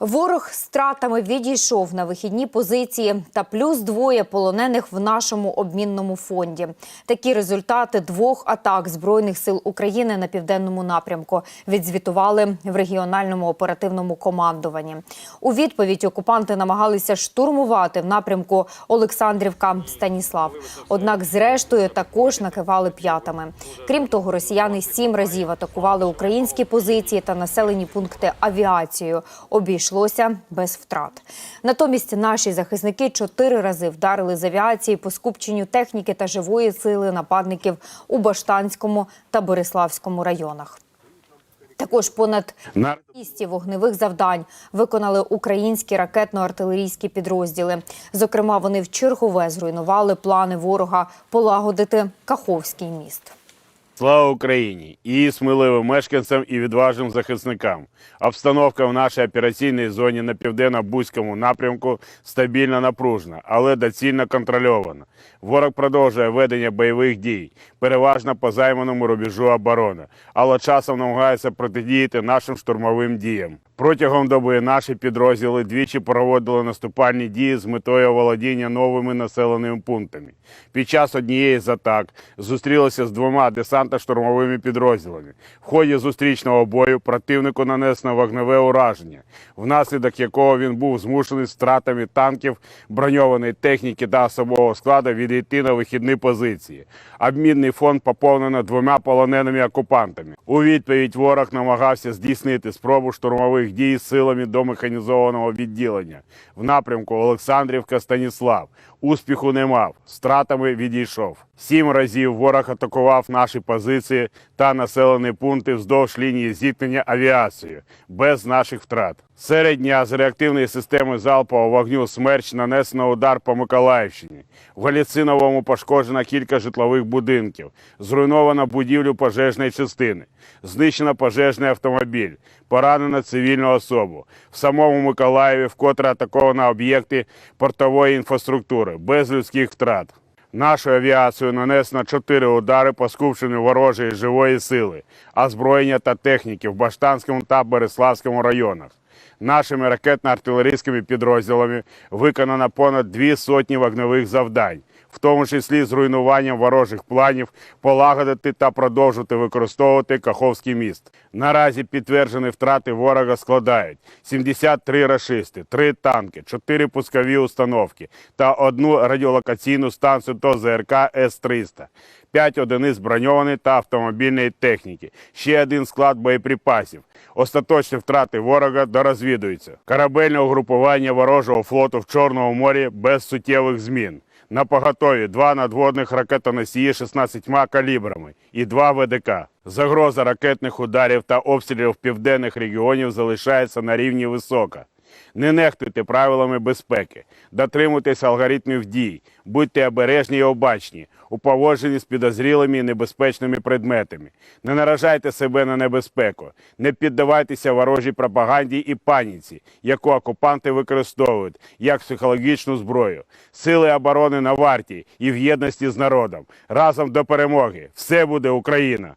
Ворог стратами відійшов на вихідні позиції та плюс двоє полонених в нашому обмінному фонді. Такі результати двох атак збройних сил України на південному напрямку відзвітували в регіональному оперативному командуванні. У відповідь окупанти намагалися штурмувати в напрямку Олександрівка Станіслав. Однак, зрештою, також накивали п'ятами. Крім того, росіяни сім разів атакували українські позиції та населені пункти авіацією. Обійшлося без втрат. Натомість наші захисники чотири рази вдарили з авіації по скупченню техніки та живої сили нападників у Баштанському та Бориславському районах. Також понад 200 вогневих завдань виконали українські ракетно-артилерійські підрозділи. Зокрема, вони в чергове зруйнували плани ворога полагодити Каховський міст. Слава Україні і сміливим мешканцям і відважним захисникам. Обстановка в нашій операційній зоні на південно-бузькому напрямку стабільно напружена, але доцільно контрольована. Ворог продовжує ведення бойових дій, переважно по займаному рубежу оборони, але часом намагається протидіяти нашим штурмовим діям. Протягом доби наші підрозділи двічі проводили наступальні дії з метою володіння новими населеними пунктами. Під час однієї з атак зустрілися з двома десантно-штурмовими підрозділами. В ході зустрічного бою противнику нанесено вогневе ураження, внаслідок якого він був змушений з втратами танків, броньованої техніки та особового складу відійти на вихідні позиції. Обмінний фонд поповнено двома полоненими окупантами. У відповідь ворог намагався здійснити спробу штурмових дій силами до механізованого відділення в напрямку Олександрівка Станіслав. Успіху не мав, стратами відійшов. Сім разів ворог атакував наші позиції та населені пункти вздовж лінії зіткнення авіацією без наших втрат. Серед дня з реактивної системи залпового вогню «Смерч» нанесено удар по Миколаївщині. В Галіциновому пошкоджено кілька житлових будинків, зруйновано будівлю пожежної частини, знищено пожежний автомобіль, поранено цивільну особу. В самому Миколаєві вкотре атаковано об'єкти портової інфраструктури без людських втрат. Нашою авіацією нанесено чотири удари по скупченню ворожої живої сили, озброєння та техніки в Баштанському та Береславському районах. Нашими ракетно-артилерійськими підрозділами виконано понад дві сотні вогневих завдань, в тому числі з руйнуванням ворожих планів полагодити та продовжувати використовувати Каховський міст. Наразі підтверджені втрати ворога складають 73 рашисти, 3 танки, 4 пускові установки та одну радіолокаційну станцію до ЗРК С-300. 5 одиниць броньованої та автомобільної техніки, ще один склад боєприпасів. Остаточні втрати ворога дорозвідуються. Корабельне угрупування ворожого флоту в Чорному морі без суттєвих змін. На поготові два надводних ракетоносії 16 калібрами і два ВДК. Загроза ракетних ударів та обстрілів південних регіонів залишається на рівні висока. Не нехтуйте правилами безпеки, дотримуйтесь алгоритмів дій, будьте обережні і обачні у з підозрілими і небезпечними предметами. Не наражайте себе на небезпеку, не піддавайтеся ворожій пропаганді і паніці, яку окупанти використовують як психологічну зброю. Сили оборони на варті і в єдності з народом. Разом до перемоги. Все буде Україна!